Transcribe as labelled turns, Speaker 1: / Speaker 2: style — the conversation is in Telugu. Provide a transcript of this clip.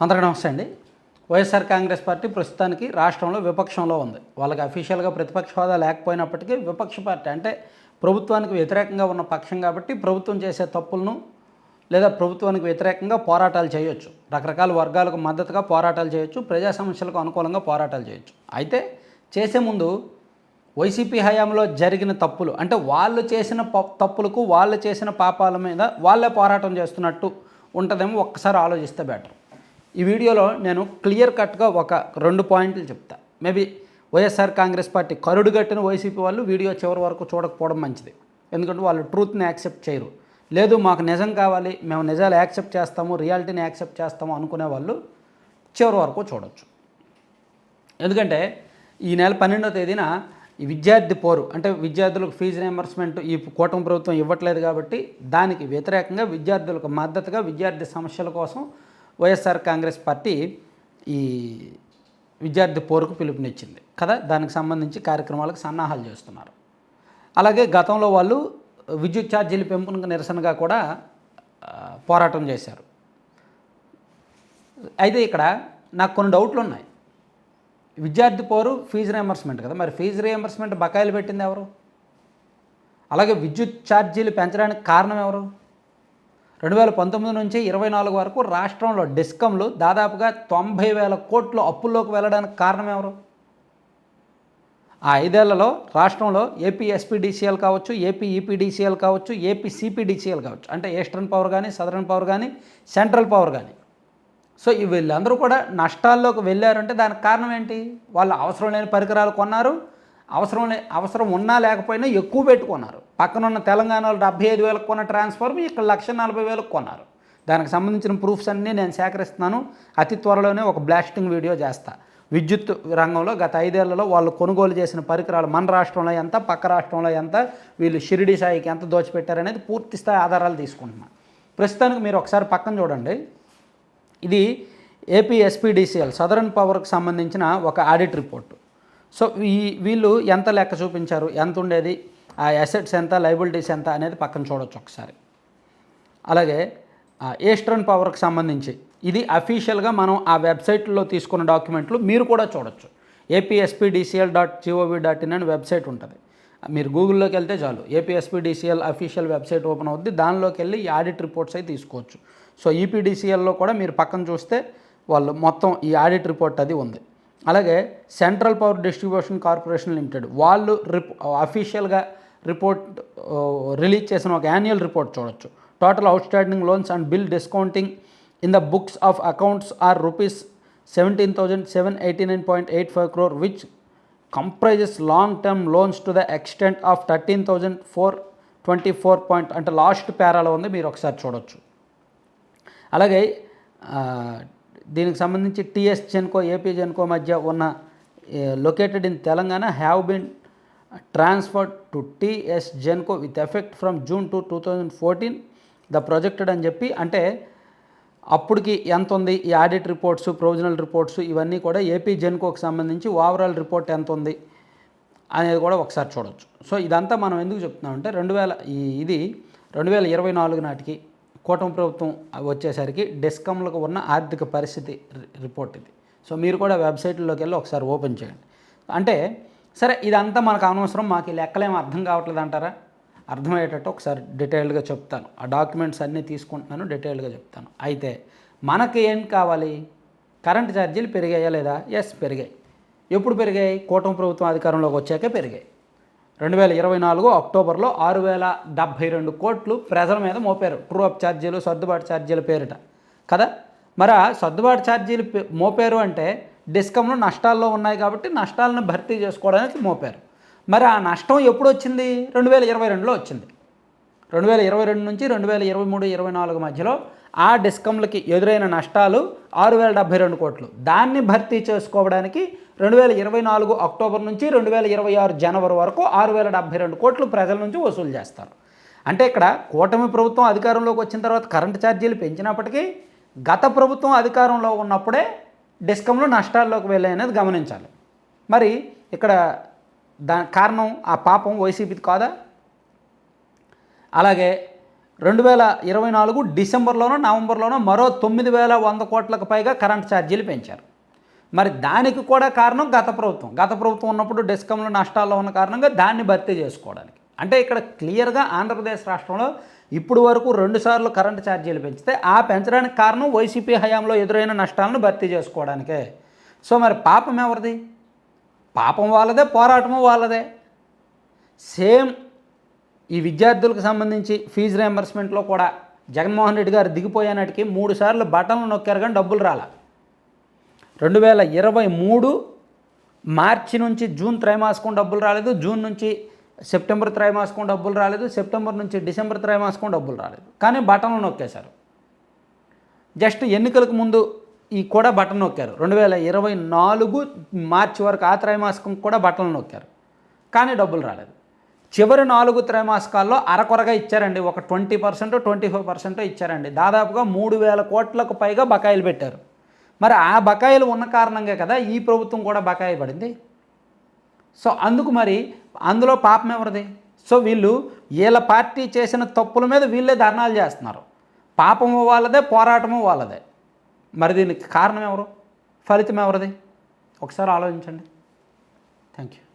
Speaker 1: అందరికీ నమస్తే అండి. వైఎస్ఆర్ కాంగ్రెస్ పార్టీ ప్రస్తుతానికి రాష్ట్రంలో విపక్షంలో ఉంది. వాళ్ళకి అఫీషియల్గా ప్రతిపక్ష హోదా లేకపోయినప్పటికీ విపక్ష పార్టీ అంటే ప్రభుత్వానికి వ్యతిరేకంగా ఉన్న పక్షం కాబట్టి ప్రభుత్వం చేసే తప్పులను లేదా ప్రభుత్వానికి వ్యతిరేకంగా పోరాటాలు చేయొచ్చు. రకరకాల వర్గాలకు మద్దతుగా పోరాటాలు చేయొచ్చు. ప్రజా సమస్యలకు అనుకూలంగా పోరాటాలు చేయొచ్చు. అయితే చేసే ముందు వైసీపీ హయాంలో జరిగిన తప్పులు అంటే వాళ్ళు చేసిన తప్పులకు వాళ్ళు చేసిన పాపాల మీద వాళ్ళే పోరాటం చేస్తున్నట్టు ఉంటుందేమో ఒక్కసారి ఆలోచిస్తే బెటర్. ఈ వీడియోలో నేను క్లియర్ కట్గా ఒక రెండు పాయింట్లు చెప్తా. మేబీ వైఎస్ఆర్ కాంగ్రెస్ పార్టీ కరుడు కట్టిన వైసీపీ వాళ్ళు వీడియో చివరి వరకు చూడకపోవడం మంచిది. ఎందుకంటే వాళ్ళు ట్రూత్ని యాక్సెప్ట్ చేయరు. లేదు మాకు నిజం కావాలి మేము నిజాలు యాక్సెప్ట్ చేస్తాము రియాలిటీని యాక్సెప్ట్ చేస్తాము అనుకునే వాళ్ళు చివరి వరకు చూడొచ్చు. ఎందుకంటే ఈ నెల పన్నెండో తేదీన ఈ విద్యార్థి పోరు అంటే విద్యార్థులకు ఫీజు రియంబర్స్మెంట్ ఈ కూటమి ప్రభుత్వం ఇవ్వట్లేదు కాబట్టి దానికి వ్యతిరేకంగా విద్యార్థులకు మద్దతుగా విద్యార్థి సమస్యల కోసం వైఎస్ఆర్ కాంగ్రెస్ పార్టీ ఈ విద్యార్థి పోరుకు పిలుపునిచ్చింది. కదా? దానికి సంబంధించి కార్యక్రమాలకు సన్నాహాలు చేస్తున్నారు. అలాగే గతంలో వాళ్ళు విద్యుత్ ఛార్జీల పెంపునకు నిరసనగా కూడా పోరాటం చేశారు. అయితే ఇక్కడ నాకు కొన్ని డౌట్లు ఉన్నాయి. విద్యార్థి పోరు ఫీజు రియంబర్స్మెంట్ కదా? మరి ఫీజు రియంబర్స్మెంట్ బకాయిలు పెట్టింది ఎవరు? అలాగే విద్యుత్ ఛార్జీలు పెంచడానికి కారణం ఎవరు? రెండు వేల పంతొమ్మిది నుంచి ఇరవై నాలుగు వరకు రాష్ట్రంలో డిస్కంలు దాదాపుగా తొంభై వేల కోట్లు అప్పుల్లోకి వెళ్ళడానికి కారణం ఎవరు? ఆ ఐదేళ్ళలో రాష్ట్రంలో ఏపీ ఎస్పీడీసీఎల్ కావచ్చు ఏపీ ఈపీడీసీఎల్ కావచ్చు ఏపీ సిపిడిసిఎల్ కావచ్చు. అంటే ఈస్టర్న్ పవర్ కానీ సదరన్ పవర్ కానీ సెంట్రల్ పవర్ కానీ. సో వీళ్ళందరూ కూడా నష్టాల్లోకి వెళ్ళారంటే దానికి కారణం ఏంటి? వాళ్ళు అవసరం లేని పరికరాలు కొన్నారు అవసరం లే అవసరం ఉన్నా లేకపోయినా ఎక్కువ పెట్టుకున్నారు. పక్కన ఉన్న తెలంగాణలో డెబ్బై ఐదు వేలకు కొన్న ట్రాన్స్ఫార్మ్ ఇక్కడ లక్ష నలభై వేలకు కొన్నారు. దానికి సంబంధించిన ప్రూఫ్స్ అన్నీ నేను సేకరిస్తున్నాను. అతి త్వరలోనే ఒక బ్లాస్టింగ్ వీడియో చేస్తా. విద్యుత్ రంగంలో గత ఐదేళ్ళలో వాళ్ళు కొనుగోలు చేసిన పరికరాలు మన రాష్ట్రంలో ఎంత పక్క రాష్ట్రంలో ఎంత వీళ్ళు షిరిడి సాయికి ఎంత దోచిపెట్టారనేది పూర్తి స్థాయి ఆధారాలు తీసుకుంటున్నాను ప్రస్తుతానికి మీరు ఒకసారి పక్కన చూడండి. ఇది ఏపీ ఎస్పీడీసీఎల్ సదరన్ పవర్కి సంబంధించిన ఒక ఆడిట్ రిపోర్టు సో ఈ వీళ్ళు ఎంత లెక్క చూపించారు? ఎంత ఉండేది? ఆ అసెట్స్ ఎంత? లైబిలిటీస్ ఎంత? అనేది పక్కన చూడొచ్చు ఒకసారి. అలాగే ఈస్టర్న్ పవర్కి సంబంధించి ఇది అఫీషియల్గా మనం ఆ వెబ్సైట్లో తీసుకున్న డాక్యుమెంట్లు మీరు కూడా చూడొచ్చు. APSPDCL dot GOV dot in అని వెబ్సైట్ ఉంటుంది. మీరు గూగుల్లోకి వెళ్తే చాలు. ఏపీఎస్పీడీసీఎల్ అఫీషియల్ వెబ్సైట్ ఓపెన్ అవుద్ది. దానిలోకి వెళ్ళి ఈ ఆడిట్ రిపోర్ట్స్ అయితే తీసుకోవచ్చు. సో ఈపీడీసీఎల్లో కూడా మీరు పక్కన చూస్తే వాళ్ళు మొత్తం ఈ ఆడిట్ రిపోర్ట్ అది ఉంది. అలాగే Central Power Distribution Corporation Limited వాళ్ళు రిప్ అఫీషియల్గా రిపోర్ట్ రిలీజ్ చేసిన ఒక యాన్యువల్ రిపోర్ట్ చూడొచ్చు. Total outstanding loans and bill discounting in the books of accounts are rupees seventeen thousand seven eighty nine point eight five crore which comprises long term loans to the extent of thirteen thousand four twenty four point అంటే లాస్ట్ పేరాలో ఉంది మీరు ఒకసారి చూడొచ్చు. అలాగే దీనికి సంబంధించి టిఎస్ జెన్కో ఏపీ జెన్కో మధ్య ఉన్న located in Telangana have been transferred to TS Genco with effect from June two two thousand fourteen the projected అని చెప్పి అంటే అప్పటికి ఎంత ఉంది? ఈ ఆడిట్ రిపోర్ట్స్ ప్రొవిజనల్ రిపోర్ట్స్ ఇవన్నీ కూడా ఏపీ జెన్కోకి సంబంధించి ఓవరాల్ రిపోర్ట్ ఎంత ఉంది అనేది కూడా ఒకసారి చూడొచ్చు. సో ఇదంతా మనం ఎందుకు చెప్తున్నామంటే రెండు వేల ఈ ఇది రెండు వేల ఇరవై నాలుగు నాటికి కూటమి ప్రభుత్వం వచ్చేసరికి డిస్కమ్లకు ఉన్న ఆర్థిక పరిస్థితి రి- రిపోర్ట్ ఇది. సో మీరు కూడా వెబ్సైట్లోకి వెళ్ళి ఒకసారి ఓపెన్ చేయండి. అంటే సరే ఇదంతా మనకు అనవసరం మాకు ఈ లెక్కలేం అర్థం కావట్లేదు అంటారా? అర్థమయ్యేటట్టు ఒకసారి డీటెయిల్డ్గా చెప్తాను. ఆ డాక్యుమెంట్స్ అన్నీ తీసుకుంటున్నాను డీటెయిల్డ్గా చెప్తాను. అయితే మనకి ఏం కావాలి? కరెంట్ ఛార్జీలు పెరిగాయా లేదా? ఎస్ పెరిగాయి. ఎప్పుడు పెరిగాయి? కూటమి ప్రభుత్వం అధికారంలోకి వచ్చాకే పెరిగాయి. రెండు వేల ఇరవై నాలుగు అక్టోబర్లో ఆరు వేల డెబ్భై రెండు కోట్లు ప్రజల మీద మోపారు. ట్రూ అప్ ఛార్జీలు సర్దుబాటు ఛార్జీల పేరిట. కదా? మరి ఆ సర్దుబాటు ఛార్జీలు మోపారు అంటే డిస్కంలు నష్టాల్లో ఉన్నాయి కాబట్టి నష్టాలను భర్తీ చేసుకోవడానికి మోపారు. మరి ఆ నష్టం ఎప్పుడు వచ్చింది? రెండు వేల ఇరవై రెండులో వచ్చింది. రెండు వేల ఇరవై రెండు నుంచి రెండు వేల ఇరవై మూడు ఇరవై నాలుగు మధ్యలో ఆ డిస్కంలకి ఎదురైన నష్టాలు ఆరు వేల డెబ్బై రెండు కోట్లు. దాన్ని భర్తీ చేసుకోవడానికి రెండు వేల ఇరవై నాలుగు అక్టోబర్ నుంచి రెండు వేల ఇరవై ఆరు జనవరి వరకు ఆరు వేల డెబ్బై రెండు కోట్లు ప్రజల నుంచి వసూలు చేస్తారు. అంటే ఇక్కడ కూటమి ప్రభుత్వం అధికారంలోకి వచ్చిన తర్వాత కరెంటు ఛార్జీలు పెంచినప్పటికీ గత ప్రభుత్వం అధికారంలో ఉన్నప్పుడే డిస్కంలు నష్టాల్లోకి వెళ్ళాయనేది గమనించాలి. మరి ఇక్కడ దా కారణం ఆ పాపం వైసీపీది కాదా? అలాగే రెండు వేల ఇరవై నాలుగు డిసెంబర్లోనో నవంబర్లోనో మరో తొమ్మిది వేల వంద కోట్లకు పైగా కరెంట్ ఛార్జీలు పెంచారు. మరి దానికి కూడా కారణం గత ప్రభుత్వం. గత ప్రభుత్వం ఉన్నప్పుడు డిస్కంలో నష్టాల్లో ఉన్న కారణంగా దాన్ని భర్తీ చేసుకోవడానికి. అంటే ఇక్కడ క్లియర్గా ఆంధ్రప్రదేశ్ రాష్ట్రంలో ఇప్పుడు వరకు రెండుసార్లు కరెంటు ఛార్జీలు పెంచితే ఆ పెంచడానికి కారణం వైసీపీ హయాంలో ఎదురైన నష్టాలను భర్తీ చేసుకోవడానికే. సో మరి పాపం ఎవరిది? పాపం వాళ్ళదే పోరాటము వాళ్ళదే. సేమ్ ఈ విద్యార్థులకు సంబంధించి ఫీజు రియంబర్స్మెంట్లో కూడా జగన్మోహన్ రెడ్డి గారు దిగిపోయానాటికి మూడు సార్లు బటన్లు నొక్కారు కానీ డబ్బులు రాలా. రెండు వేల ఇరవై మూడు మార్చి నుంచి జూన్ త్రైమాసికం డబ్బులు రాలేదు జూన్ నుంచి సెప్టెంబర్ త్రైమాసికం డబ్బులు రాలేదు సెప్టెంబర్ నుంచి డిసెంబర్ త్రైమాసికం డబ్బులు రాలేదు. కానీ బటన్లు నొక్కేశారు. జస్ట్ ఎన్నికలకు ముందు ఈ కూడా బటన్ నొక్కారు. రెండు వేల ఇరవై నాలుగు మార్చి వరకు ఆ త్రైమాసికం కూడా బటన్లు నొక్కారు. కానీ డబ్బులు రాలేదు. చివరి నాలుగు త్రైమాసికాల్లో అరకొరగా ఇచ్చారండి. ఒక twenty percent twenty five percent ఇచ్చారండి. దాదాపుగా మూడు వేల కోట్లకు పైగా బకాయిలు పెట్టారు. మరి ఆ బకాయిలు ఉన్న కారణంగా కదా ఈ ప్రభుత్వం కూడా బకాయి పడింది. సో అందుకు మరి అందులో పాపం ఎవరిది? సో వీళ్ళు వీళ్ళ పార్టీ చేసిన తప్పుల మీద వీళ్ళే ధర్నాలు చేస్తున్నారు. పాపము వాళ్ళదే పోరాటము వాళ్ళదే. మరి దీనికి కారణం ఎవరు? ఫలితం ఎవరిది? ఒకసారి ఆలోచించండి. Thank you